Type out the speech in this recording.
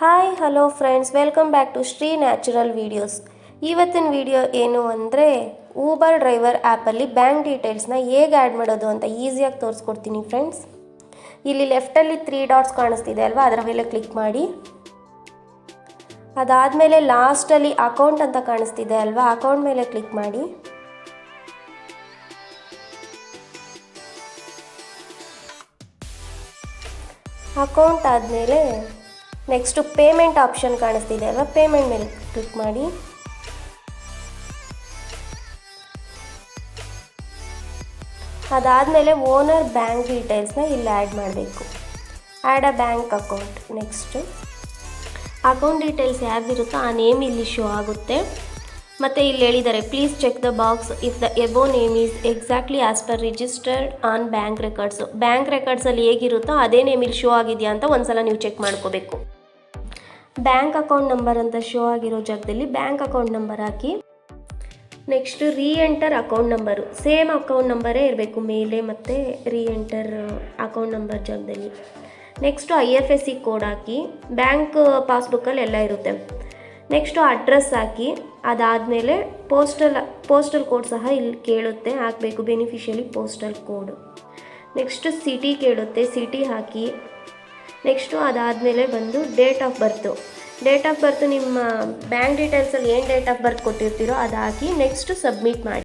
Hi hello friends welcome back to Shri natural videos ಇವತ್ತಿನ video ಏನು ಅಂದರೆ Uber driver ಆ್ಯಪಲ್ಲಿ ಬ್ಯಾಂಕ್ ಡೀಟೇಲ್ಸ್ನ ಹೇಗೆ ಆ್ಯಡ್ ಮಾಡೋದು ಅಂತ ಈಸಿಯಾಗಿ ತೋರಿಸ್ಕೊಡ್ತೀನಿ ಫ್ರೆಂಡ್ಸ್ ಇಲ್ಲಿ ಲೆಫ್ಟಲ್ಲಿ ತ್ರೀ ಡಾಟ್ಸ್ ಕಾಣಿಸ್ತಿದೆ ಅಲ್ವಾ? ಅದರ ಮೇಲೆ ಕ್ಲಿಕ್ ಮಾಡಿ. ಅದಾದಮೇಲೆ ಲಾಸ್ಟಲ್ಲಿ ಅಕೌಂಟ್ ಅಂತ ಕಾಣಿಸ್ತಿದೆ ಅಲ್ವಾ? ಅಕೌಂಟ್ ಮೇಲೆ ಕ್ಲಿಕ್ ಮಾಡಿ. ಅಕೌಂಟ್ ಆದಮೇಲೆ ನೆಕ್ಸ್ಟು ಪೇಮೆಂಟ್ ಆಪ್ಷನ್ ಕಾಣಿಸ್ತಿದೆ ಅಲ್ವಾ? ಪೇಮೆಂಟ್ ಮೇಲೆ ಕ್ಲಿಕ್ ಮಾಡಿ. ಅದಾದಮೇಲೆ ಓನರ್ ಬ್ಯಾಂಕ್ ಡೀಟೇಲ್ಸ್ನ ಇಲ್ಲಿ ಆ್ಯಡ್ ಮಾಡಬೇಕು. Add a bank account next account details ಯಾವ್ದಿರುತ್ತೋ ಆ ನೇಮ್ ಇಲ್ಲಿ ಶೋ ಆಗುತ್ತೆ. ಮತ್ತು ಇಲ್ಲಿ ಹೇಳಿದ್ದಾರೆ please check the box if the above name is exactly as per registered on bank records bank ರೆಕಾರ್ಡ್ಸಲ್ಲಿ ಹೇಗಿರುತ್ತೋ ಅದೇ ನೇಮ್ ಇಲ್ಲಿ ಶೋ ಆಗಿದೆಯಾ ಅಂತ ಒಂದು ಸಲ ನೀವು ಚೆಕ್ ಮಾಡ್ಕೋಬೇಕು. ಬ್ಯಾಂಕ್ ಅಕೌಂಟ್ ನಂಬರ್ ಅಂತ ಶೋ ಆಗಿರೋ ಜಾಗದಲ್ಲಿ ಬ್ಯಾಂಕ್ ಅಕೌಂಟ್ ನಂಬರ್ ಹಾಕಿ. Next re enter account number. Same account ನಂಬರೇ ಇರಬೇಕು ಮೇಲೆ ಮತ್ತು ರೀ ಎಂಟರ್ ಅಕೌಂಟ್ ನಂಬರ್ ಜಾಗದಲ್ಲಿ. Next I F S C code hockey, bank ಪಾಸ್ಬುಕ್ಕಲ್ಲಿ ಎಲ್ಲ ಇರುತ್ತೆ. ನೆಕ್ಸ್ಟು ಅಡ್ರೆಸ್ ಹಾಕಿ, ಅದಾದಮೇಲೆ ಪೋಸ್ಟಲ್ ಪೋಸ್ಟಲ್ ಕೋಡ್ ಸಹ ಇಲ್ಲಿ ಕೇಳುತ್ತೆ, ಹಾಕಬೇಕು beneficiary postal code next city ಕೇಳುತ್ತೆ ಸಿಟಿ ಹಾಕಿ ನೆಕ್ಸ್ಟು ಅದಾದಮೇಲೆ ಬಂದು date of birth. Date of birth ನಿಮ್ಮ ಬ್ಯಾಂಕ್ ಡೀಟೇಲ್ಸಲ್ಲಿ ಏನು ಡೇಟ್ ಆಫ್ ಬರ್ತ್ ಕೊಟ್ಟಿರ್ತೀರೋ ಅದಾಕಿ ನೆಕ್ಸ್ಟು ಸಬ್ಮಿಟ್ ಮಾಡಿ.